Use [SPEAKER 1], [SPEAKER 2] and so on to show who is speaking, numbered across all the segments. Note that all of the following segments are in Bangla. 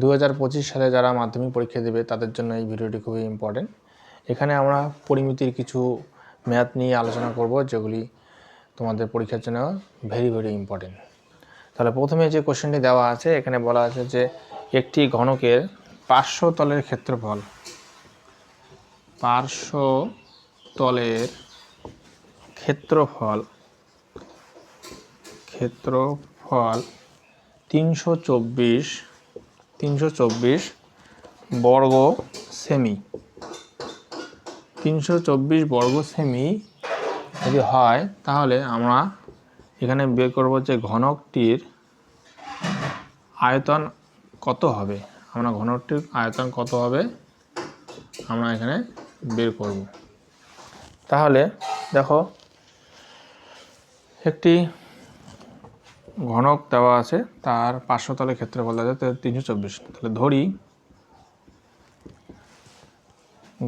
[SPEAKER 1] দু হাজার পঁচিশ সালে যারা মাধ্যমিক পরীক্ষা দেবে, তাদের জন্য এই ভিডিওটি খুবই ইম্পর্টেন্ট এখানে আমরা পরিমিতির কিছু ম্যাথ নিয়ে আলোচনা করব, যেগুলি তোমাদের পরীক্ষার জন্য ভেরি ভেরি ইম্পর্টেন্ট তাহলে প্রথমে যে কোশ্চেনটি দেওয়া আছে, এখানে বলা আছে যে একটি ঘনকের পার্শ্ব তলের ক্ষেত্রফল, পার্শ্ব তলের ক্ষেত্রফল ক্ষেত্রফল তিনশো চব্বিশ তিনশো চব্বিশ বর্গ সেমি। তিনশো চব্বিশ বর্গ সেমি যদি হয়, তাহলে আমরা এখানে বের করব যে ঘনকটির আয়তন কত হবে। আমরা ঘনকটির আয়তন কত হবে, আমরা এখানে বের করব। তাহলে দেখো, একটি ঘনক দেওয়া আছে, তার পার্শ্বতলের ক্ষেত্রফল দেওয়া আছে তিনশো চব্বিশ। তাহলে ধরি,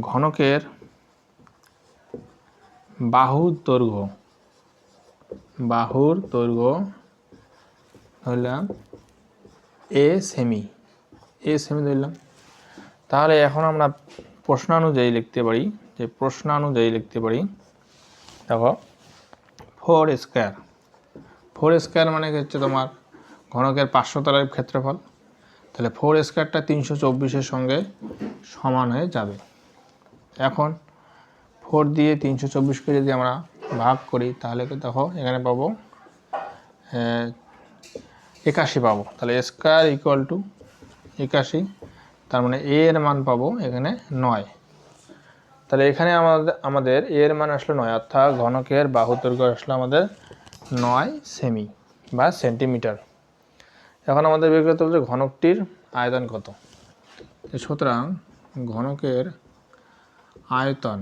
[SPEAKER 1] ঘনকের বাহুর দৈর্ঘ্য বাহুর দৈর্ঘ্য ধরলাম এ সেমি এ সেমি ধরলাম। তাহলে এখন আমরা প্রশ্নানুযায়ী লিখতে পারি, যে প্রশ্নানুযায়ী লিখতে পারি, দেখো, ফোর স্কোয়ার। ফোর স্কোয়ার মানে হচ্ছে তোমার ঘনকের পাঁচশো তলের ক্ষেত্রফল? তাহলে ফোর স্কোয়ারটা তিনশো চব্বিশের সঙ্গে সমান হয়ে যাবে। এখন ফোর দিয়ে তিনশো চব্বিশকে যদি আমরা ভাগ করি, তাহলে দেখো, এখানে পাবো একাশি পাবো। তাহলে স্কোয়ার ইকুয়াল টু একাশি, তার মানে এ এর মান পাবো এখানে নয়। তাহলে এখানে আমাদের আমাদের এ এর মান আসলো নয়, অর্থাৎ ঘনকের বাহু দৈর্ঘ্য আসলো আমাদের নয় সেমি বা সেন্টিমিটার। এখন আমাদের বের করতে হবে ঘনকটির আয়তন কত? সুতরাং ঘনকের আয়তন,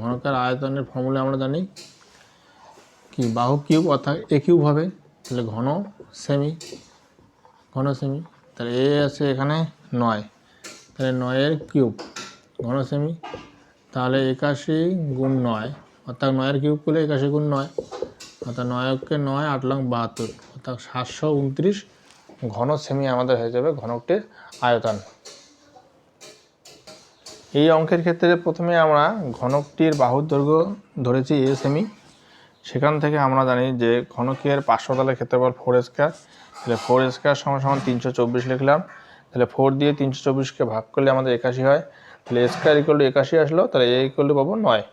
[SPEAKER 1] ঘনকের আয়তনের ফর্মুলা আমরা জানি কি? বাহু কিউব অর্থাৎ এ কিউব হবে। তাহলে ঘন সেমি ঘন সেমি, তাহলে এ আছে এখানে নয়। তাহলে নয়ের কিউব, ঘন সেমি, তাহলে একাশি গুণ নয়, অর্থাৎ নয়ের কিউব করলে একাশি গুণ নয়। অর্থাৎ নয়কে নয়, আট লং বাহাত্তর। অর্থাৎ সাতশো উনত্রিশ ঘন সেমি আমাদের হয়ে যাবে ঘনকটির আয়তন। এই অঙ্কের ক্ষেত্রে প্রথমে আমরা ঘনকটির বাহুর দৈর্ঘ্য ধরেছি এ সেমি সেখান থেকে আমরা জানি যে ঘনকের পার্শ্বতলের ক্ষেত্রফল ফোর স্কোয়ার তাহলে ফোর স্কোয়ার সমান সমান তিনশো চব্বিশ লিখলাম। তাহলে ফোর দিয়ে তিনশো চব্বিশকে ভাগ করলে আমাদের একাশি হয়। তাহলে স্কোয়ার ইকুয়াল টু একাশি আসলো, তাহলে এ ইকুয়াল টু পাবো নয়।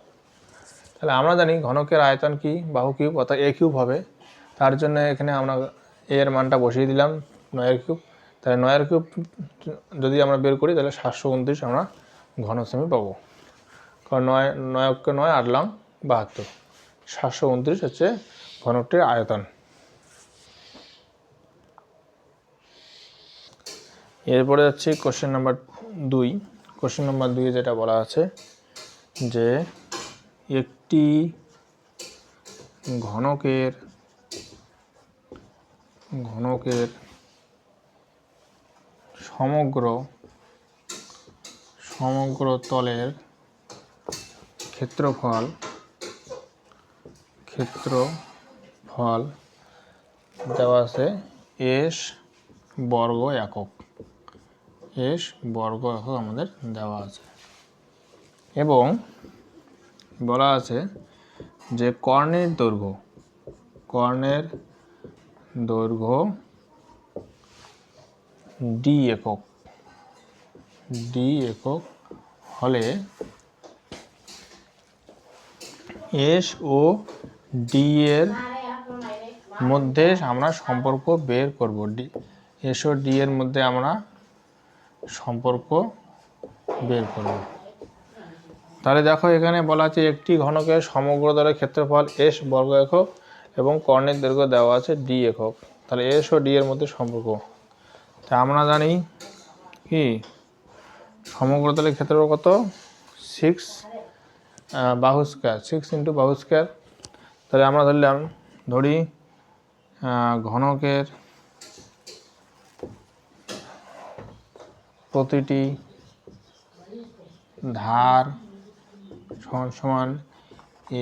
[SPEAKER 1] তাহলে আমরা জানি ঘনকের আয়তন কি, বাহু কিউব অর্থাৎ এ কিউব হবে। তার জন্য এখানে আমরা এ এর মানটা বসিয়ে দিলাম নয়ের কিউব। তাহলে নয়ের কিউব যদি আমরা বের করি, তাহলে সাতশো উনত্রিশ আমরা ঘন সেমি পাবো। কারণ নয় নয়কে নয়, আট লং, বাহাত্তর। সাতশো উনত্রিশ হচ্ছে ঘনকটির আয়তন। এরপরে যাচ্ছি কোশ্চেন নাম্বার দুই। কোশ্চেন নাম্বার দুইয়ে যেটা বলা আছে যে একটি ঘনকের ঘনকের সমগ্র সমগ্র তলের ক্ষেত্রফল ক্ষেত্রফল দেওয়া আছে এস বর্গ একক। এস বর্গ একক আমাদের দেওয়া আছে। এবং বলা আছে যে কর্ণের দৈর্ঘ্য কর্ণের দৈর্ঘ্য ডি একক ডি একক হলে এস ও ডি এর মধ্যে আমরা সম্পর্ক বের করব। ডি এস ও ডি এর মধ্যে আমরা সম্পর্ক বের করব। তাহলে দেখো এখানে বলা আছে একটি ঘনকের সমগ্র দলের ক্ষেত্রফল এস বর্গ একক এবং কর্ণের দৈর্ঘ্য দেওয়া আছে ডি একক। তাহলে এস ও ডি এর মধ্যে সম্পর্ক। তা আমরা জানি কি? সমগ্র তলের ক্ষেত্রফল কত? সিক্স বাহু স্কোয়ার সিক্স ইন্টু বাহু স্কোয়ার তাহলে আমরা ধরলাম, ধরি ঘনকের প্রতিটি ধার সমান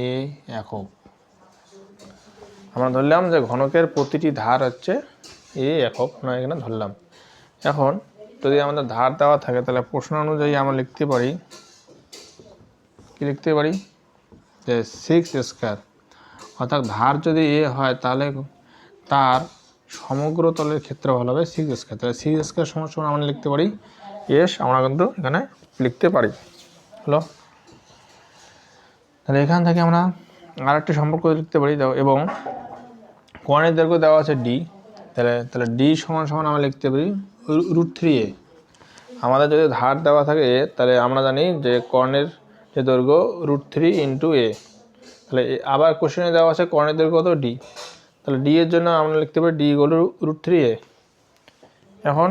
[SPEAKER 1] এ একক। আমরা ধরলাম যে ঘনকের প্রতিটি ধার হচ্ছে এ একক না এখানে ধরলাম। এখন যদি আমাদের ধার দেওয়া থাকে, তাহলে প্রশ্ন অনুযায়ী আমরা লিখতে পারি, কি লিখতে পারি? যে সিক্স স্কোয়ার অর্থাৎ ধার যদি এ হয়, তাহলে তার সমগ্র তলের ক্ষেত্রফল হবে সিক্স স্কোয়ার তাহলে সিক্স স্কোয়ার সমান সমান আমরা লিখতে পারি এস আমরা কিন্তু এখানে লিখতে পারি। হলো? তাহলে এখান থেকে আমরা আরেকটি সম্পর্ক লিখতে পারি এবং কোয়ানের দৈর্ঘ্য দেওয়া আছে ডি তাহলে তাহলে ডি সমান সমান আমরা লিখতে পারি রুট থ্রি এ। আমাদের যদি ধার দেওয়া থাকে এ তাহলে আমরা জানি যে কর্ণের যে দৈর্ঘ্য রুট থ্রি ইন্টু এ। তাহলে আবার কোশ্চেনে দেওয়া আছে কর্ণের দৈর্ঘ্য কত ডি তাহলে ডি এর জন্য আমরা লিখতে পারি ডি গোল রুট থ্রি এ এখন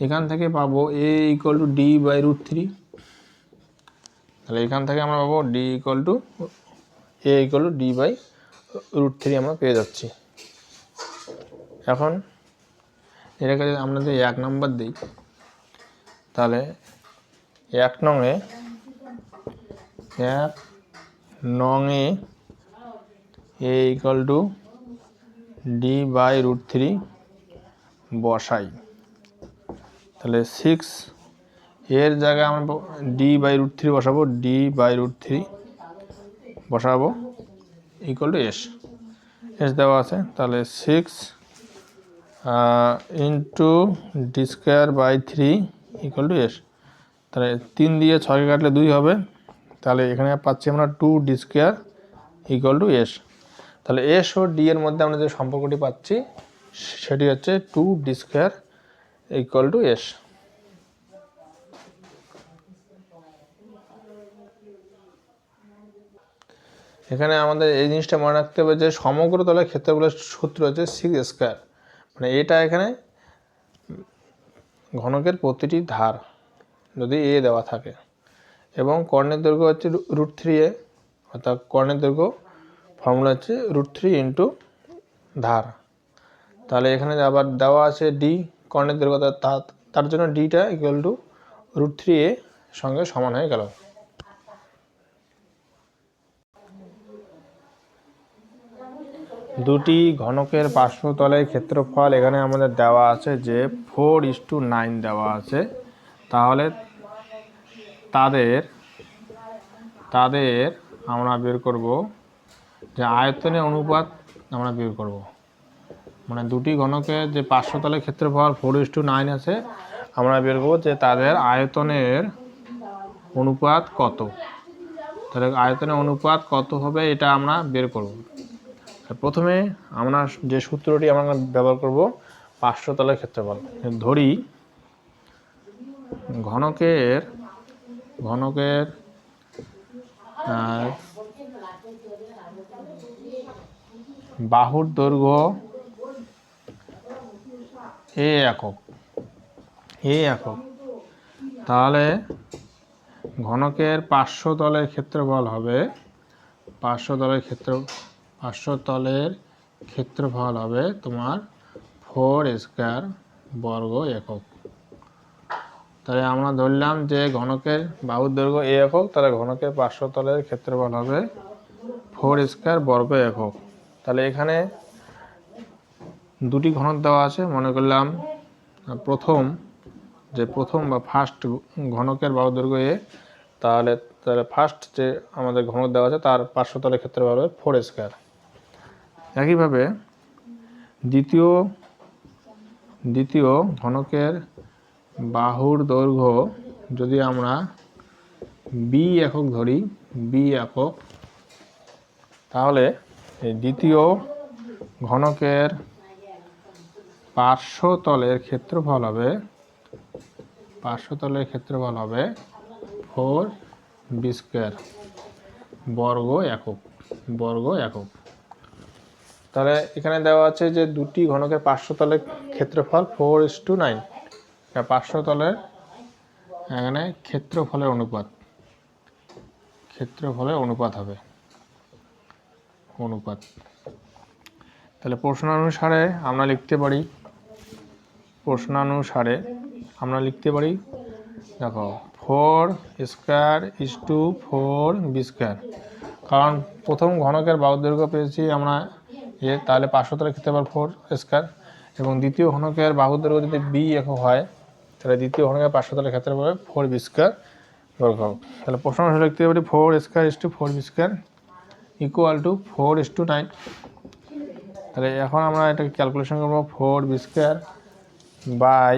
[SPEAKER 1] এখান থেকে পাবো A equal to D by root three তাহলে এখান থেকে আমরা পাবো D equal to A equal to D by root three আমরা পেয়ে যাচ্ছি। এখন এটাকে যদি আমরা যদি এক নম্বর দিই, তাহলে এক নংয়ে এক নংয়ে A equal to D by root three বসাই। তাহলে সিক্স এর জায়গায় আমরা ডি বাই রুট থ্রি বসাবো ডি বাই রুট থ্রি বসাবো ইকুয়াল টু এস এস দেওয়া আছে, তাহলে six into D square by three equal to S তাহলে তিন দিয়ে ছয় কাটলে দুই হবে, তাহলে এখানে পাচ্ছি আমরা two D square equal to S তাহলে এস ও ডি এর মধ্যে আমরা যে সম্পর্কটি পাচ্ছি, সেটি হচ্ছে two D square equal to S এখানে আমাদের এই জিনিসটা মনে রাখতে হবে যে সমগ্র তলের ক্ষেত্রগুলোর সূত্র হচ্ছে সিক্স স্কোয়ার মানে এটা এখানে ঘনকের প্রতিটি ধার যদি এ দেওয়া থাকে। এবং কর্ণের দৈর্ঘ্য হচ্ছে রুট থ্রি এ অর্থাৎ কর্ণের দৈর্ঘ্য ফর্মুলা হচ্ছে রুট থ্রি ইন্টু ধার। তাহলে এখানে আবার দেওয়া আছে ডি কর্ণের দৈর্ঘ্য তার জন্য ডিটা equal to root three A সঙ্গে সমান হয়ে গেল। দুটি ঘনকের পার্শ্বতলের ক্ষেত্রফল এখানে আমাদের দেওয়া আছে যে ফোর ইস টু নাইন দেওয়া আছে। তাহলে তাদের তাদের আমরা বের করব যে আয়তনের অনুপাত আমরা বের করব। মানে দুটি ঘনকের যে পার্শ্বতলের ক্ষেত্রফল ফোর ইস টু নাইন আছে, আমরা বের করব যে তাদের আয়তনের অনুপাত কত। তাহলে আয়তনের অনুপাত কত হবে এটা আমরা বের করব। প্রথমে আমরা যে সূত্রটি আমরা ব্যবহার করব পাঁচশো ক্ষেত্রফল। ধরি, ঘনকের ঘনকের বাহুর দৈর্ঘ্য এ একক। এ একক। তাহলে ঘনকের পাঁচশো ক্ষেত্রফল হবে পাঁচশো ক্ষেত্র পাঁচশো তলের ক্ষেত্রফল হবে তোমার ফোর স্কোয়ার বর্গ একক। তাহলে আমরা ধরলাম যে ঘনকের বাহুর দৈর্ঘ্য এ একক, তাহলে ঘনকের পার্শ্বতলের তলের ক্ষেত্রফল হবে ফোর স্কোয়ার বর্গ একক। তাহলে এখানে দুটি ঘনক দেওয়া আছে, মনে করলাম প্রথম, যে প্রথম বা ফার্স্ট ঘনকের বাহুর দৈর্ঘ্য এ, তাহলে তাহলে ফার্স্ট যে আমাদের ঘনক দেওয়া আছে, তার পার্শ্বতলের তলের ক্ষেত্রে হবে ফোর স্কোয়ার। একইভাবে দ্বিতীয় দ্বিতীয় ঘনকের বাহুর দৈর্ঘ্য যদি আমরা বি একক ধরি বি একক, তাহলে দ্বিতীয় ঘনকের পার্শ্বতলের ক্ষেত্রফল হবে পার্শ্বতলের ক্ষেত্রফল হবে ফোর বি স্কোয়ার বর্গ একক বর্গ একক। তাহলে এখানে দেওয়া আছে যে দুটি ঘনকের পার্শ্ব তলের ক্ষেত্রফল ফোর ইস টু নাইন। পার্শ্ব তলের এখানে ক্ষেত্রফলের অনুপাত। ক্ষেত্রফলের অনুপাত হবে। অনুপাত। তাহলে প্রশ্নানুসারে আমরা লিখতে পারি, প্রশ্নানুসারে আমরা লিখতে পারি, দেখো, four square is to four B square. কারণ প্রথম ঘনকের বাহুর পেয়েছি আমরা এ তাহলে পাঁচশো তলে ক্ষেত্রফল ফোর স্কোয়ার। এবং দ্বিতীয় ঘনকের বাহু দৈর্ঘ্য যদি বি একক হয়, তাহলে দ্বিতীয় ঘনকের পার্শ্বতলের ক্ষেত্রে হবে ফোর বি স্কোয়ার বর্গ তাহলে প্রশ্ন অনুসারে লিখতে পারি four square is to four B square equal to four is to nine. তাহলে এখন আমরা এটাকে ক্যালকুলেশন করব four B square by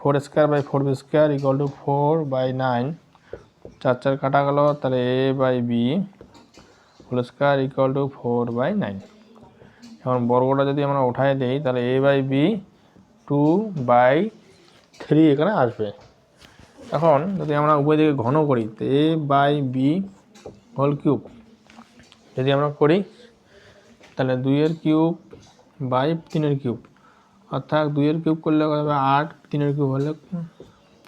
[SPEAKER 1] four square by four B square equal to four by nine. চার চার কাটা গেল, তাহলে A by B whole square equal to four by nine. এখন বর্গটা যদি আমরা উঠাই দিই, তাহলে A by B two by three এখানে আসবে। এখন যদি আমরা উভয় দিকে ঘন করি, তো A by B whole cube যদি আমরা করি, তাহলে দুইয়ের কিউব বাই তিনের কিউব অর্থাৎ দুইয়ের কিউব করলে হবে? আট, তিনের কিউব হলে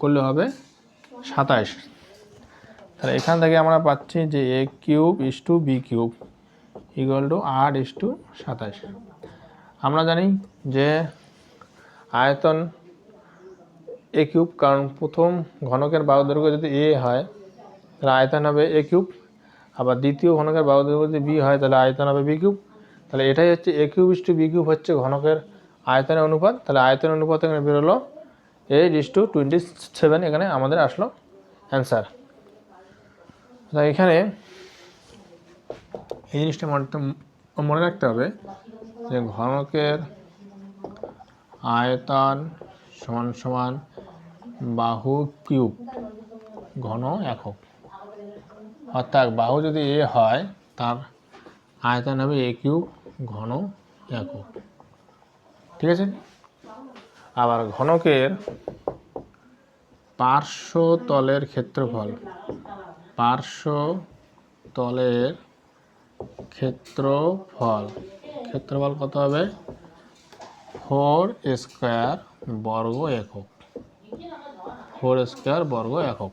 [SPEAKER 1] করলে হবে সাতাইশ। তাহলে এখান থেকে আমরা পাচ্ছি যে A cube is to B cube equal to আট ইস টু সাতাইশ আমরা জানি যে আয়তন এ কিউব, কারণ প্রথম ঘনকের বাহু দৈর্ঘ্য যদি এ হয়, তাহলে আয়তন হবে এ কিউব। আবার দ্বিতীয় ঘনকের বাহু দৈর্ঘ্য যদি বি হয়, তাহলে আয়তন হবে বি কিউব। তাহলে এটাই হচ্ছে A cube is to B cube হচ্ছে ঘনকের আয়তনের অনুপাত। তাহলে আয়তনের অনুপাত এখানে বেরোলো eight is to twenty seven, এখানে আমাদের আসলো অ্যান্সার। এখানে এই জিনিসটা মনে মনে রাখতে হবে যে ঘনকের আয়তন সমান সমান বাহু কিউব, ঘন একক। অর্থাৎ বাহু যদি এ হয়, তার আয়তন হবে এ কিউব, ঘন একক। ঠিক আছে? আবার ঘনকের পার্শ্ব তলের ক্ষেত্রফল পার্শ্ব তলের ক্ষেত্রফল ক্ষেত্রফল কত হবে? ফোর স্কোয়ার বর্গ একক। ফোর স্কোয়ার বর্গ একক।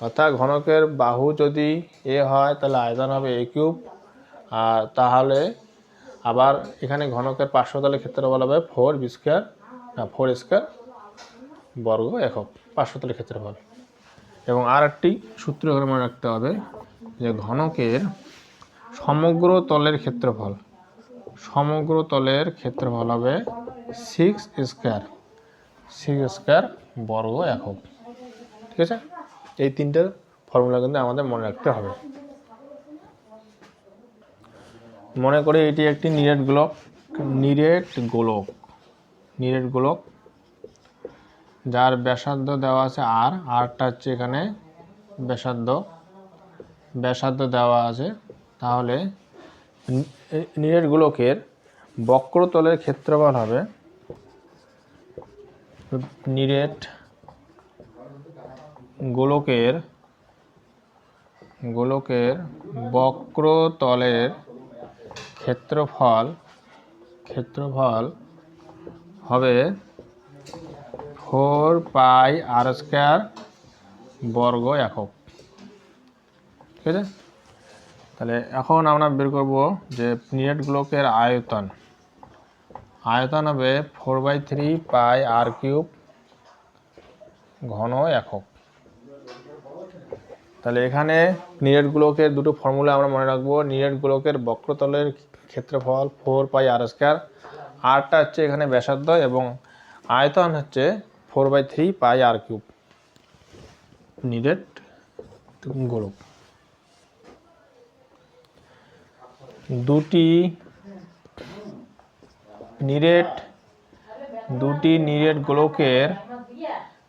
[SPEAKER 1] অর্থাৎ ঘনকের বাহু যদি এ হয়, তাহলে আয়তন হবে এ কিউব। আর তাহলে আবার এখানে ঘনকের পার্শ্বতলের ক্ষেত্রফল হবে ফোর স্কোয়ার, না, ফোর স্কোয়ার বর্গ একক, পার্শ্বতলের ক্ষেত্রফল। এবং আর একটি সূত্র এখানে মনে রাখতে হবে। যে ঘনকের সমগ্র তলের ক্ষেত্রফল, সমগ্র তলের ক্ষেত্রফল হবে সিক্স স্কোয়ার সিক্স স্কোয়ার বর্গ একক। ঠিক আছে? এই তিনটে ফর্মুলা কিন্তু আমাদের মনে রাখতে হবে। মনে করি এটি একটি নিরেট গোলক নিরেট গোলক নিরেট গোলক, যার ব্যাসার্ধ দেওয়া আছে আর আরটা হচ্ছে এখানে ব্যাসার্ধ। ব্যাসার্ধ দেওয়া আছে, তাহলে নিরেট গোলকের বক্রতলের ক্ষেত্রফল হবে নিরেট গোলকের গোলকের বক্রতলের ক্ষেত্রফল ক্ষেত্রফল হবে ফোর পাই আর স্কোয়ার বর্গ একক। ঠিক আছে? তাহলে এখন আমরা বের করব যে নিরেট গোলকের আয়তন। আয়তন হবে four by three pi R cube ঘন একক। তাহলে এখানে নিরেট দুটো ফর্মুলা আমরা মনে রাখব। নিরেট গোলকের বক্রতলের ক্ষেত্রফল ফোর পাই আর স্কোয়ার। আরটা হচ্ছে এখানে ব্যাসার্ধ এবং আয়তন হচ্ছে four by three pi R cube. নিরেট গোলক। দুটি নিরেট দুটি নিরেট গোলকের,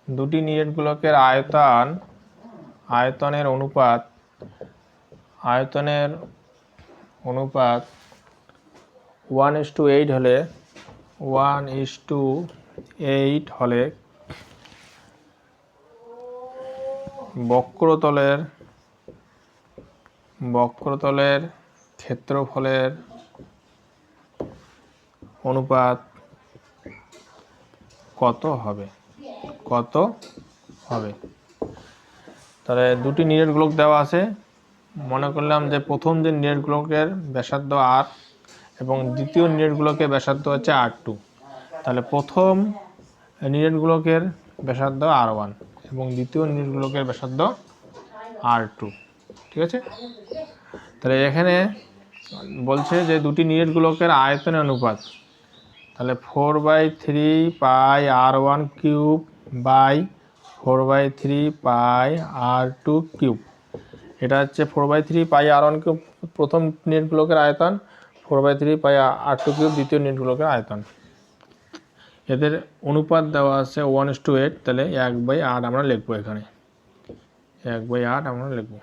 [SPEAKER 1] দুটি নিরেট গোলকের আয়তন, আয়তনের অনুপাত আয়তনের অনুপাত ওয়ান ইস টু এইট হলে ওয়ান ইস টু এইট হলে বক্রতলের বক্রতলের ক্ষেত্রফলের অনুপাত কত হবে? কত হবে? তাহলে দুটি নিরেট গোলক দেওয়া আছে। মনে করলাম যে প্রথম যে নিরেট গোলকের ব্যাসার্ধ আর এবং দ্বিতীয় নিরেট গোলকের ব্যাসার্ধ হচ্ছে আর টু। তাহলে প্রথম নিরেট গোলকের ব্যাসার্ধ আর ওয়ান এবং দ্বিতীয় নিরেট গোলকের ব্যাসার্ধ আর টু। ঠিক আছে? তাহলে এখানে বলছে যে দুটি নিরেট আয়তনের অনুপাত। তাহলে four by three pi R one cube by four by three pi R two cube এটা হচ্ছে four by three pi R one cube প্রথম নেটগুলোকের আয়তন four by three pi R two cube দ্বিতীয় নেটগুলোকের আয়তন। এদের অনুপাত দেওয়া আছে ওয়ান ইস টু এইট তাহলে এক বাই আট আমরা লিখব এখানে। এক বাই আট আমরা লিখব।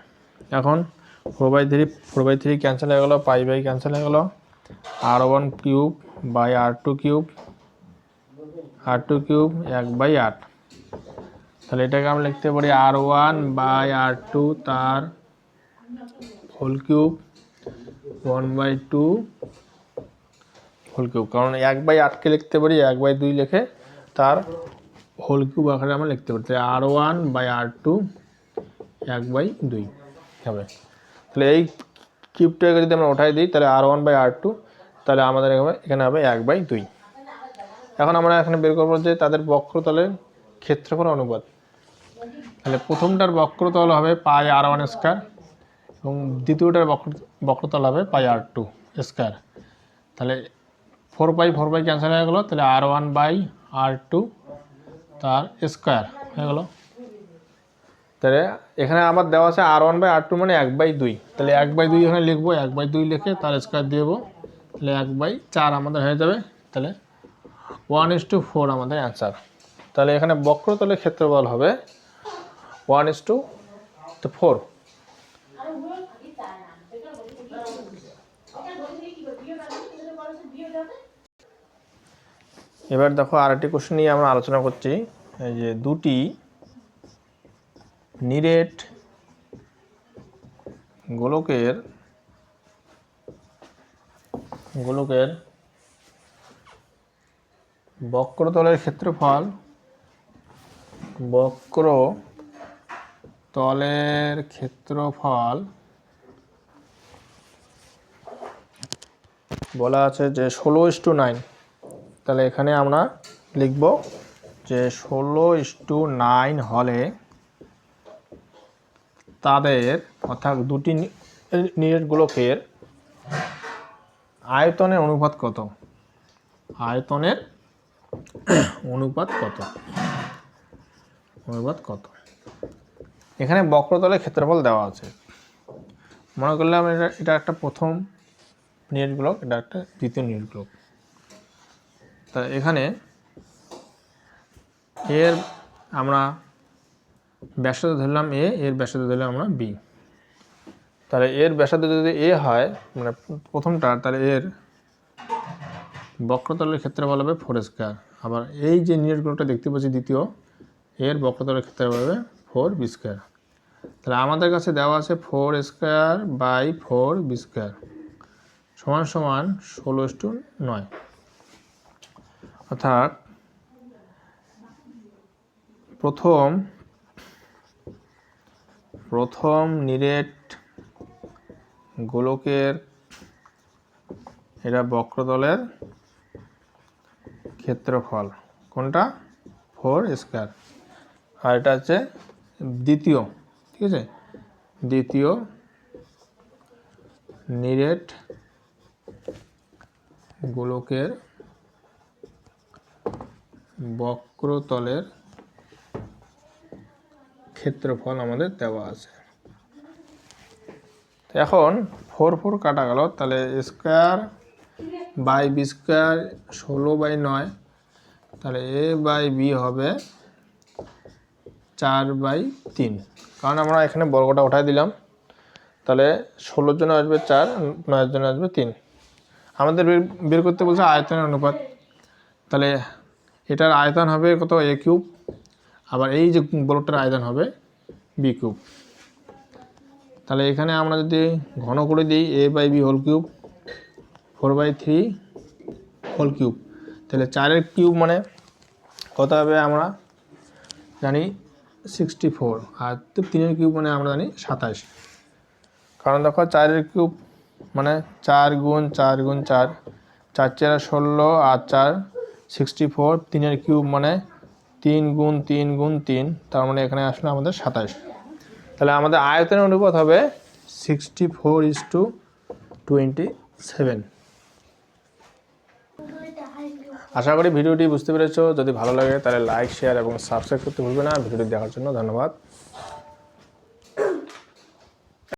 [SPEAKER 1] এখন four by three, four by three cancel হয়ে গেলো পাই বাই ক্যান্সেল হয়ে গেলো। R one cube by R two cube R two cube এক বাই আট। তাহলে এটাকে আমরা লিখতে পারি R one by R two তার whole cube one by two whole cube কারণ এক বাই আটকে লিখতে পারি, এক বাই দুই লিখে তার হোল কিউব আকারে আমরা লিখতে পারি। তাহলে R one by R two এক বাই দুই হবে। তাহলে এই কিউবটাকে যদি আমরা ওঠাই দিই, তাহলে R one by R two তাহলে আমাদের এখানে হবে এক বাই দুই। এখন আমরা এখানে বের করব যে তাদের বক্রতলের ক্ষেত্রফল অনুপাত। তাহলে প্রথমটার বক্রতল হবে পাই আর ওয়ান স্কোয়ার এবং দ্বিতীয়টার বক্র, বক্রতল হবে পাই আর টু স্কোয়ার তাহলে four by four by cancel হয়ে গেলো, তাহলে R one by R two তার স্কোয়ার হয়ে গেলো। তাহলে এখানে আবার দেওয়া আছে R one by R two মানে এক বাই দুই। তাহলে এক বাই দুই এখানে লিখব, এক বাই দুই লিখে তার স্কোয়ার দিয়ে দেবো। তাহলে এক বাই চার আমাদের হয়ে যাবে। তাহলে ওয়ান ইস টু ফোর আমাদের অ্যান্সার তাহলে এখানে বক্রতলের ক্ষেত্রফল হবে ওয়ান ইস টু ফোর এবার দেখো আরেকটি কোশ্চেন নিয়ে আমরা আলোচনা করছি। এই যে দুটি নিরেট গোলকের গোলকের বক্রতলের ক্ষেত্রফল বক্র তলের ক্ষেত্রফল বলা আছে যে ষোলো ইস টু নাইন তাহলে এখানে আমরা লিখব যে ষোলো ইস টু নাইন হলে তাদের, অর্থাৎ দুটি নিরেট গোলকের আয়তনের অনুপাত কত? আয়তনের অনুপাত কত? অনুপাত কত? এখানে বক্রতলের ক্ষেত্রফল দেওয়া আছে। মনে করলাম এটা এটা একটা প্রথম নিট ব্লক এটা একটা দ্বিতীয় নিট ব্লক তা এখানে এর আমরা ব্যাসার্ধ ধরলাম এ এর ব্যাসার্ধ ধরলাম আমরা বি তাহলে এর ব্যাসার্ধ যদি এ হয় মানে প্রথমটা, তাহলে এর বক্রতলের ক্ষেত্রে বলা হবে ফোর স্কোয়ার আবার এই যে নিটগুলোটা দেখতে পাচ্ছি দ্বিতীয়, এর বক্রতলের ক্ষেত্রে বলা হবে ফোর বি স্কোয়ার তাহলে আমাদের কাছে দেওয়া আছে four square by four B square সমান সমান ষোলো টু নয়। অর্থাৎ প্রথম প্রথম নিরেট গোলকের এটা বক্রতলের ক্ষেত্রফল। কোনটা? Four square. আর এটা হচ্ছে দ্বিতীয়। ঠিক আছে? দ্বিতীয় নিরেট গোলকের বক্রতলের ক্ষেত্রফল আমাদের দেওয়া আছে। এখন ফোর ফোর কাটা গেল, তাহলে স্কোয়ার বাই বি স্কোয়ার ষোলো বাই নয়, তাহলে এ বাই বি হবে চার বাই তিন। কারণ আমরা এখানে বর্গটা উঠাই দিলাম, তাহলে ষোলোর জন্য আসবে চার, নয়ের জন্য আসবে তিন। আমাদের বের করতে বলছে আয়তনের অনুপাত, তাহলে এটার আয়তন হবে কত, এ কিউব? আবার এই যে বলটার আয়তন হবে বি কিউব তাহলে এখানে আমরা যদি ঘন করে দিই A by B whole cube four by three whole cube তাহলে চারের কিউব মানে কত হবে আমরা জানি সিক্সটি ফোর আর তিনের কিউব মানে আমরা জানি সাতাশ। কারণ দেখো চারের কিউব মানে চার গুণ চার গুণ চার চার চার ষোলো আর চার সিক্সটি ফোর তিনের কিউব মানে তিন গুণ তিন গুণ তিন, তার মানে এখানে আসলো আমাদের সাতাশ। তাহলে আমাদের আয়তনের অনুপাত হবে sixty four is to twenty seven আশা করি ভিডিওটি বুঝতে পেরেছ। যদি ভালো লাগে তাহলে লাইক শেয়ার এবং সাবস্ক্রাইব করতে ভুলবে না। ভিডিওটি দেখার জন্য ধন্যবাদ।